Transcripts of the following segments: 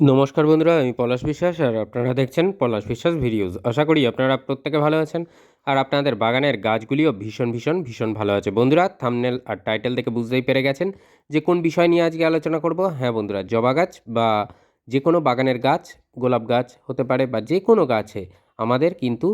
নমস্কার বন্ধুরা, আমি পলাশ বিশ্বাস আর আপনারা দেখছেন পলাশ বিশ্বাস ভিডিওস। আশা করি আপনারা প্রত্যেকে ভালো আছেন আর আপনাদের বাগানের গাছগুলিও ভীষণ ভীষণ ভীষণ ভালো আছে। বন্ধুরা থামনেল আর টাইটেল দেখে বুঝতেই পেরে গেছেন যে কোন বিষয় নিয়ে আজকে আলোচনা করব। হ্যাঁ বন্ধুরা, জবা গাছ বা যে কোনো বাগানের গাছ, গোলাপ গাছ হতে পারে বা যে কোনো গাছে আমাদের কিন্তু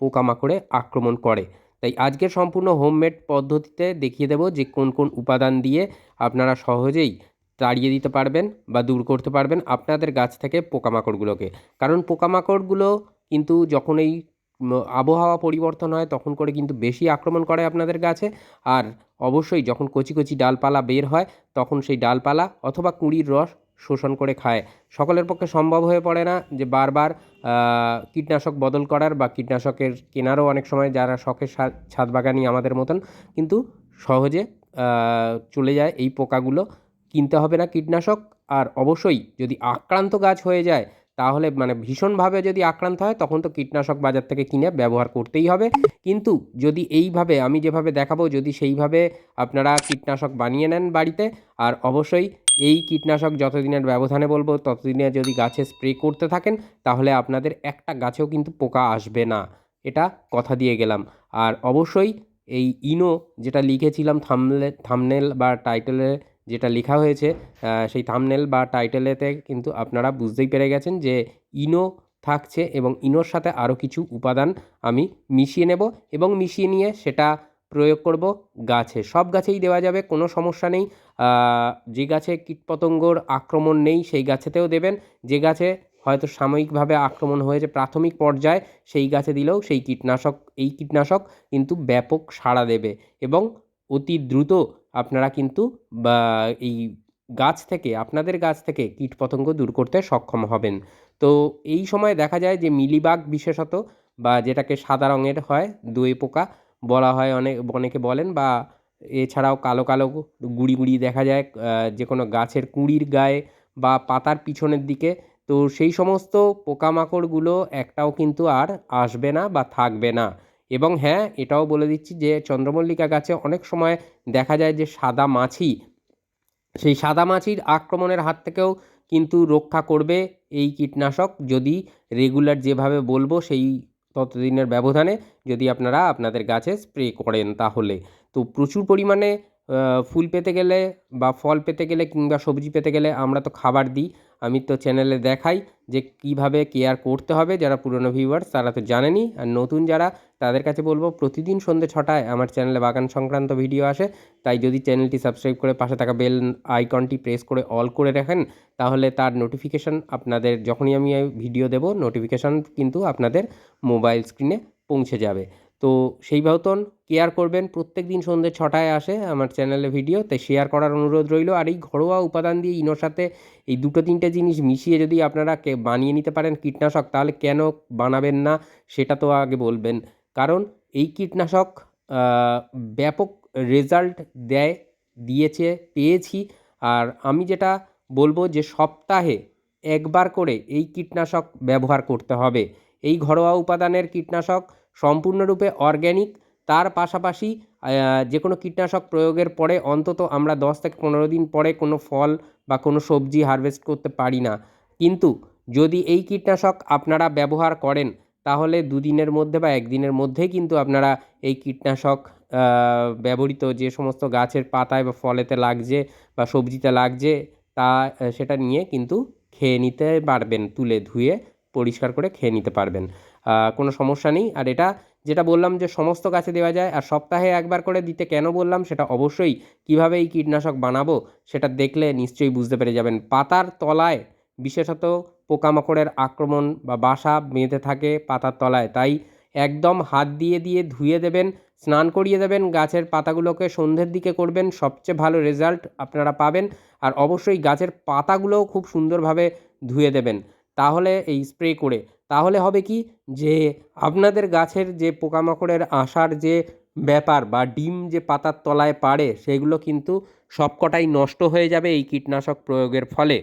পোকামাকড়ে আক্রমণ করে। তাই আজকে সম্পূর্ণ হোমমেড পদ্ধতিতে দেখিয়ে দেব যে কোন কোন উপাদান দিয়ে আপনারা সহজেই তাড়িয়ে দিতে পারবেন বা দূর করতে পারবেন আপনাদের গাছ থেকে পোকামাকড়গুলোকে। কারণ পোকামাকড়গুলো কিন্তু যখন এই আবহাওয়া পরিবর্তন হয় তখন করে কিন্তু বেশি আক্রমণ করে আপনাদের গাছে। আর অবশ্যই যখন কচি কচি ডালপালা বের হয় তখন সেই ডালপালা অথবা কুঁড়ির রস শোষণ করে খায়। সকলের পক্ষে সম্ভব হয়ে পড়ে না যে বারবার কীটনাশক বদল করার বা কীটনাশকের কেনারও অনেক সময় যারা শখের ছাদ বাগানি আমাদের মতন। কিন্তু সহজে চলে যায় এই পোকাগুলো কিনতে হবে না কীটনাশক। আর অবশ্যই যদি আক্রান্ত গাছ হয়ে যায়, তাহলে মানে ভীষণভাবে যদি আক্রান্ত হয়, তখন তো কীটনাশক বাজার থেকে কিনে ব্যবহার করতেই হবে। কিন্তু যদি এইভাবে আমি যেভাবে দেখাবো, যদি সেইভাবে আপনারা কীটনাশক বানিয়ে নেন বাড়িতে, আর অবশ্যই এই কীটনাশক যতদিনের ব্যবধানে বলব, ততদিনে যদি গাছে স্প্রে করতে থাকেন, তাহলে আপনাদের একটা গাছেও কিন্তু পোকা আসবে না। এটা কথা দিয়ে গেলাম। আর অবশ্যই এই ইনো যেটা লিখেছিলাম, থামলে, থামনেল বা টাইটেলে যেটা লেখা হয়েছে সেই থামনেল বা টাইটেলেতে কিন্তু আপনারা বুঝতেই পেরে গেছেন যে ইনো থাকছে এবং ইনোর সাথে আরও কিছু উপাদান আমি মিশিয়ে নেব এবং মিশিয়ে নিয়ে সেটা প্রয়োগ করব গাছে। সব গাছেই দেওয়া যাবে, কোনো সমস্যা নেই। যে গাছে কীটপতঙ্গর আক্রমণ নেই সেই গাছেতেও দেবেন। যে গাছে হয়তো সাময়িকভাবে আক্রমণ হয়েছে প্রাথমিক পর্যায়ে, সেই গাছে দিলেও সেই কীটনাশক, এই কীটনাশক কিন্তু ব্যাপক সাড়া দেবে এবং অতি দ্রুত আপনারা কিন্তু এই গাছ থেকে, আপনাদের গাছ থেকে কীটপতঙ্গ দূর করতে সক্ষম হবেন। তো এই সময় দেখা যায় যে মিলিবাগ বিশেষত বা যেটাকে সাদা রঙের হয়, দই পোকা বলা হয় অনেক অনেকে বলেন বা এছাড়াও কালো কালো গুড়ি গুড়ি দেখা যায় যে কোনো গাছের কুঁড়ির গায়ে বা পাতার পিছনের দিকে। তো সেই সমস্ত পোকামাকড়গুলো একটাও কিন্তু আর আসবে না বা থাকবে না। এবং হ্যাঁ এটাও বলে দিচ্ছি যে চন্দ্রমল্লিকা গাছে অনেক সময় দেখা যায় যে সাদা মাছি, সেই সাদা মাছির আক্রমণের হাত থেকেও কিন্তু রক্ষা করবে এই কীটনাশক। যদি রেগুলার যেভাবে বলব সেই ততদিনের ব্যবধানে যদি আপনারা আপনাদের গাছে স্প্রে করেন তাহলে। তো প্রচুর পরিমাণে ফুল পেতে গেলে বা ফল পেতে গেলে কিংবা সবজি পেতে গেলে আমরা তো খাবার দিই। আমি তো চ্যানেলে দেখাই যে কীভাবে কেয়ার করতে হবে যারা পুরনো ভিউয়ার্স তারা তো জানেনই আর নতুন যারা, তাদের কাছে বলব প্রতিদিন সন্ধ্যে ছটায় আমার চ্যানেলে বাগান সংক্রান্ত ভিডিও আসে। তাই যদি চ্যানেলটি সাবস্ক্রাইব করে পাশে থাকা বেল আইকনটি প্রেস করে অল করে রাখেন, তাহলে তার নোটিফিকেশান আপনাদের, যখনই আমি ভিডিও দেব নোটিফিকেশান কিন্তু আপনাদের মোবাইল স্ক্রিনে পৌঁছে যাবে। তো সেই মতন কেয়ার করবেন। প্রত্যেক দিন সন্ধ্যে ছটায় আসে আমার চ্যানেলে ভিডিও তাই শেয়ার করার অনুরোধ রইল। আর এই ঘরোয়া উপাদান দিয়ে ইনোর সাথে এই দুটো তিনটে জিনিস মিশিয়ে যদি আপনারা বানিয়ে নিতে পারেন কীটনাশক, তাহলে কেন বানাবেন না সেটা তো আগে বলবেন। কারণ এই কীটনাশক ব্যাপক রেজাল্ট দেয়, দিয়েছে, পেয়েছি। আর আমি যেটা বলব যে সপ্তাহে একবার করে এই কীটনাশক ব্যবহার করতে হবে। এই ঘরোয়া উপাদানের কীটনাশক সম্পূর্ণরূপে অর্গ্যানিক তার পাশাপাশি যে কোনো কীটনাশক প্রয়োগের পরে অন্তত আমরা দশ থেকে পনেরো দিন পরে কোনো ফল বা কোনো সবজি হারভেস্ট করতে পারি না। কিন্তু যদি এই কীটনাশক আপনারা ব্যবহার করেন, তাহলে দুদিনের মধ্যে বা একদিনের মধ্যেই কিন্তু আপনারা এই কীটনাশক ব্যবহৃত যে সমস্ত গাছের পাতায় বা ফলেতে লাগছে বা সবজিতে লাগছে, তা, সেটা নিয়ে কিন্তু খেয়ে নিতে পারবেন, তুলে ধুয়ে পরিষ্কার করে খেয়ে নিতে পারবেন। কোনো সমস্যা নেই। আর এটা যেটা বললাম যে সমস্ত গাছে দেওয়া যায়, আর সপ্তাহে একবার করে দিতে কেন বললাম, সেটা অবশ্যই কীভাবে এই কীটনাশক বানাবো সেটা দেখলে নিশ্চয়ই বুঝতে পেরে যাবেন। পাতার তলায় বিশেষত পোকামাকড়ের আক্রমণ বা বাসা বেঁধে থাকে পাতার তলায়, তাই একদম হাত দিয়ে দিয়ে ধুয়ে দেবেন, স্নান করিয়ে দেবেন, গাছের পাতাগুলোকে সন্ধ্যের দিকে করবেন, সবচেয়ে ভালো রেজাল্ট আপনারা পাবেন। আর অবশ্যই গাছের পাতাগুলোও খুব সুন্দরভাবে ধুয়ে দেবেন, তাহলে এই স্প্রে করে তাহলে হবে কি যে আপনাদের গাছের যে পোকামাকড়ের আসার যে ব্যাপার বা ডিম যে পাতার তলায় পাড়ে, সেগুলো কিন্তু সবকটাই নষ্ট হয়ে যাবে এই কীটনাশক প্রয়োগের ফলে।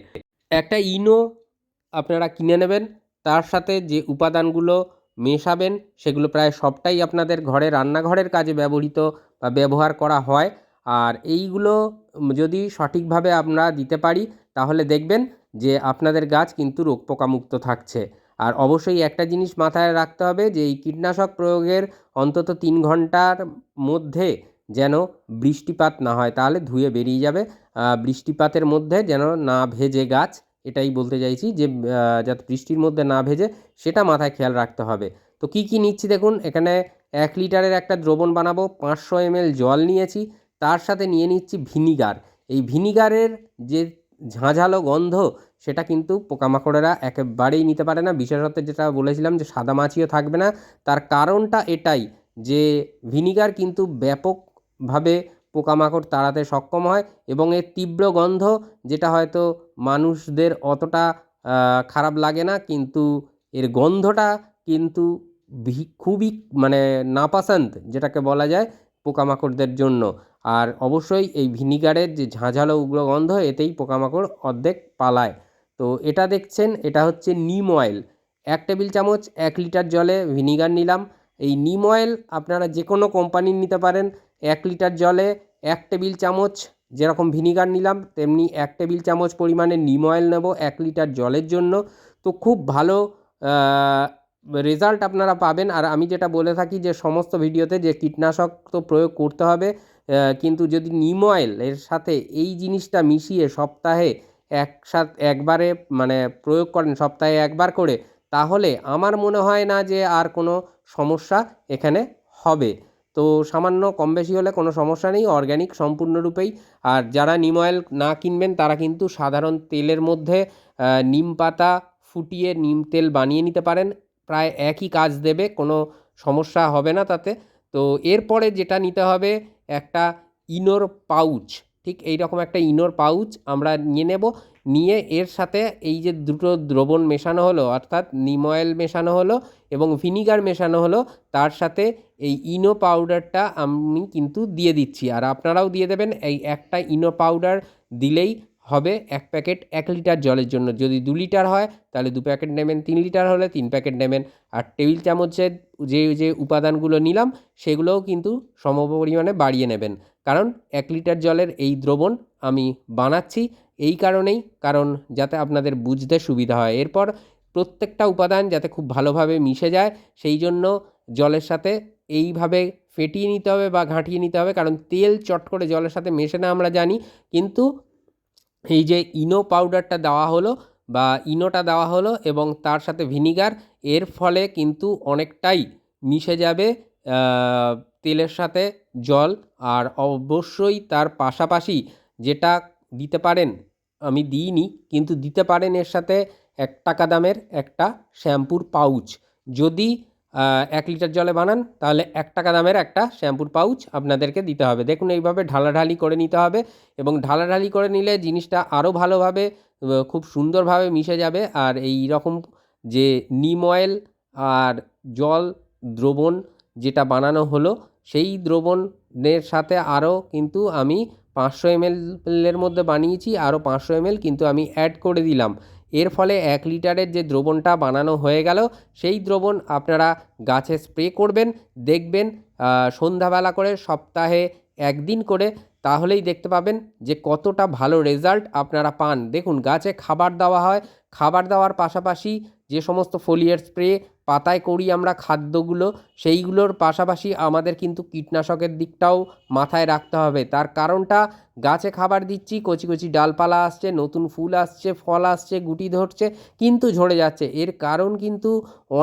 একটা ইনো আপনারা কিনে নেবেন, তার সাথে যে উপাদানগুলো মেশাবেন, সেগুলো প্রায় সবটাই আপনাদের ঘরে, রান্নাঘরের কাজে ব্যবহৃত বা ব্যবহার করা হয়। আর এইগুলো যদি সঠিকভাবে আমরা দিতে পারি, তাহলে দেখবেন যে আপনাদের গাছ কিন্তু রোগ পোকামুক্ত থাকছে। আর অবশ্যই একটা জিনিস মাথায় রাখতে হবে যে, এই কীটনাশক প্রয়োগের অন্তত তিন ঘণ্টার মধ্যে যেন বৃষ্টিপাত না হয়। তাহলে ধুয়ে বেরিয়ে যাবে। বৃষ্টিপাতের মধ্যে যেন না ভেজে গাছ, এটাই বলতে চাইছি যে যাতে বৃষ্টির মধ্যে না ভেজে, সেটা মাথায় খেয়াল রাখতে হবে। তো কি কি নিচ্ছি দেখুন, এখানে এক লিটারের একটা দ্রবণ বানাবো, পাঁচশো এমএল জল নিয়েছি, তার সাথে নিয়ে নিচ্ছি ভিনিগার। এই ভিনিগারের যে ঝাঁঝালো গন্ধ সেটা কিন্তু পোকামাকড়েরা একেবারেই নিতে পারে না। বিশেষত যেটা বলেছিলাম যে সাদা মাছিও থাকবে না। তার কারণটা এটাই যে ভিনিগার কিন্তু ব্যাপকভাবে পোকামাকড় তাড়াতে সক্ষম হয় এবং এর তীব্র গন্ধ যেটা হয়তো মানুষদের অতটা খারাপ লাগে না, কিন্তু এর গন্ধটা কিন্তু খুবই মানে নাপাসান্ত যেটাকে বলা যায় পোকামাকড়দের জন্য। আর অবশ্যই এই ভিনিগারের যে ঝাঁঝালো উগ্র গন্ধ এতেই পোকামাকড় অর্ধেক পালায়। তো এটা দেখছেন, এটা হচ্ছে নিম অয়েল এক টেবিল চামচ, এক লিটার জলে ভিনিগার নিলাম। এই নিম অয়েল আপনারা যে কোনো কোম্পানির নিতে পারেন। এক লিটার জলে এক টেবিল চামচ যেরকম ভিনিগার নিলাম, তেমনি এক টেবিল চামচ পরিমাণে নিম অয়েল নেব এক লিটার জলের জন্য। তো খুব ভালো রেজাল্ট আপনারা পাবেন। আর আমি যেটা বলে থাকি যে, সমস্ত ভিডিওতে যে কীটনাশক তো প্রয়োগ করতে হবে কিন্তু যদি নিম অয়েল এর সাথে এই জিনিসটা মিশিয়ে সপ্তাহে একসাথ একবারে মানে প্রয়োগ করেন সপ্তাহে একবার করে, তাহলে আমার মনে হয় না যে আর কোনো সমস্যা এখানে হবে। তো সামান্য কম বেশি হলে কোনো সমস্যা নেই অর্গ্যানিক সম্পূর্ণরূপেই। আর যারা নিম অয়েল না কিনবেন, তারা কিন্তু সাধারণ তেলের মধ্যে নিম পাতা ফুটিয়ে নিম তেল বানিয়ে নিতে পারেন। প্রায় একই কাজ দেবে, কোনো সমস্যা হবে না তাতে। তো এরপরে যেটা নিতে হবে, একটা ইনোর পাউচ ঠিক এই রকম একটা ইনোর পাউচ আমরা নিয়ে নেব। নিয়ে এর সাথে এই যে দুটো দ্রবণ মেশানো হলো, অর্থাৎ নিম অয়েল মেশানো হলো এবং ভিনিগার মেশানো হলো, তার সাথে এই ইনো পাউডারটা আমি কিন্তু দিয়ে দিচ্ছি। আর আপনারাও দিয়ে দেবেন, এই একটা ইনো পাউডার দিলেই হবে এক প্যাকেট এক লিটার জলের জন্য। যদি দু লিটার হয়, তাহলে দু প্যাকেট নেবেন, তিন লিটার হলে তিন প্যাকেট নেবেন। আর টেবিল চামচের যে যে উপাদানগুলো নিলাম, সেগুলোও কিন্তু সম পরিমাণে বাড়িয়ে নেবেন। কারণ এক লিটার জলের এই দ্রবণ আমি বানাচ্ছি এই কারণেই, কারণ যাতে আপনাদের বুঝতে সুবিধা হয়। এরপর প্রত্যেকটা উপাদান যাতে খুব ভালোভাবে মিশে যায়, সেই জন্য জলের সাথে এইভাবে ফেটিয়ে নিতে হবে বা ঘাঁটিয়ে নিতে হবে। কারণ তেল চট করে জলের সাথে মেশে না আমরা জানি, কিন্তু এই যে ইনো পাউডারটা দেওয়া হলো বা ইনোটা দেওয়া হলো এবং তার সাথে ভিনিগার, এর ফলে কিন্তু অনেকটাই মিশে যাবে তেলের সাথে জল আর অবশ্যই তার পাশাপাশি যেটা দিতে পারেন, আমি দিইনি কিন্তু দিতে পারেন এর সাথে এক টাকা দামের একটা শ্যাম্পুর পাউচ। যদি এক লিটার জলে বানান, তাহলে এক টাকা দামের একটা শ্যাম্পুর পাউচ আপনাদেরকে দিতে হবে। দেখুন, এইভাবে ঢালাঢালি করে নিতে হবে এবং ঢালাঢালি করে নিলে জিনিসটা আরও ভালোভাবে খুব সুন্দরভাবে মিশে যাবে। আর এই রকম যে নিম অয়েল আর জল দ্রবণ যেটা বানানো হলো, সেই দ্রবণের সাথে আরও কিন্তু আমি পাঁচশো এমএলের মধ্যে বানিয়েছি, আরও পাঁচশো এমএল কিন্তু আমি অ্যাড করে দিলাম। এর ফলে এক লিটারের যে দ্রবণটা বানানো হয়ে গেল, সেই দ্রবণ আপনারা গাছে স্প্রে করবেন, দেখবেন সন্ধ্যাবেলা করে, সপ্তাহে একদিন করে, তাহলেই দেখতে পাবেন যে কতটা ভালো রেজাল্ট আপনারা পান। দেখুন, গাছে খাবার দেওয়া হয়, খাবার দেওয়ার পাশাপাশি যে সমস্ত ফোলিয়ার স্প্রে পাতায় করি আমরা খাদ্যগুলো, সেইগুলোর পাশাপাশি আমাদের কিন্তু কীটনাশকের দিকটাও মাথায় রাখতে হবে। তার কারণটা গাছে খাবার দিচ্ছি, কচি কচি ডালপালা আসছে, নতুন ফুল আসছে, ফল আসছে, গুটি ধরছে, কিন্তু ঝরে যাচ্ছে। এর কারণ কিন্তু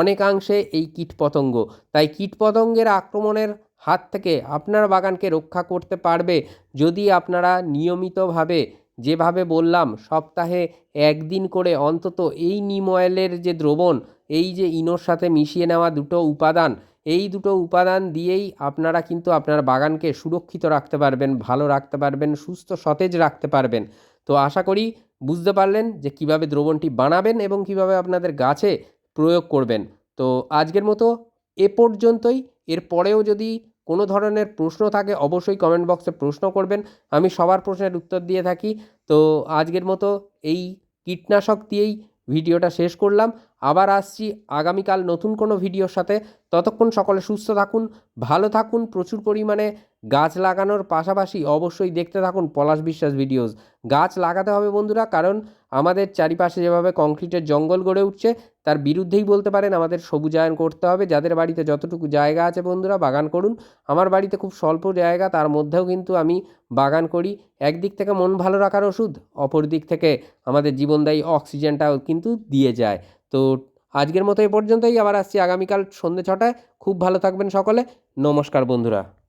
অনেকাংশে এই কীটপতঙ্গ। তাই কীটপতঙ্গের আক্রমণের হাত থেকে আপনার বাগানকে রক্ষা করতে পারবে যদি আপনারা নিয়মিতভাবে যেভাবে বললাম, সপ্তাহে একদিন করে অন্তত এই নিম অয়েলের যে দ্রবণ, এই যে ইনোর সাথে মিশিয়ে নেওয়া দুটো উপাদান, এই দুটো উপাদান দিয়েই আপনারা কিন্তু আপনার বাগানকে সুরক্ষিত রাখতে পারবেন, ভালো রাখতে পারবেন, সুস্থ সতেজ রাখতে পারবেন। তো আশা করি বুঝতে পারলেন যে কীভাবে দ্রবণটি বানাবেন এবং কীভাবে আপনাদের গাছে প্রয়োগ করবেন। তো আজকের মতো এ পর্যন্তই। এর পরেও যদি কোনো ধরনের প্রশ্ন থাকে, অবশ্যই কমেন্ট বক্সে প্রশ্ন করবেন। আমি সবার প্রশ্নের উত্তর দিয়ে থাকি। তো আজকের মতো এই কীটনাশক দিয়েই ভিডিওটা শেষ করলাম। আবার আসছি আগামীকাল নতুন কোনো ভিডিওর সাথে। ততক্ষণ সকলে সুস্থ থাকুন, ভালো থাকুন, প্রচুর পরিমাণে গাছ লাগানোর পাশাপাশি অবশ্যই দেখতে থাকুন পলাশ বিশ্বাস ভিডিওস গাছ লাগাতে হবে বন্ধুরা, কারণ আমাদের চারিপাশে যেভাবে কংক্রিটের জঙ্গল গড়ে উঠছে, তার বিরুদ্ধেই বলতে পারেন আমাদের সবুজায়ন করতে হবে। যাদের বাড়িতে যতটুকু জায়গা আছে বন্ধুরা, বাগান করুন। আমার বাড়িতে খুব স্বল্প জায়গা, তার মধ্যেও কিন্তু আমি বাগান করি। একদিক থেকে মন ভালো রাখার ওষুধ, অপর দিক থেকে আমাদের জীবনদায়ী অক্সিজেনটাও কিন্তু দিয়ে যায়। তো আজকের মতো এ পর্যন্তই, আবার আসছি আগামীকাল সন্ধ্যে ছটায়। খুব ভালো থাকবেন সকলে। নমস্কার বন্ধুরা।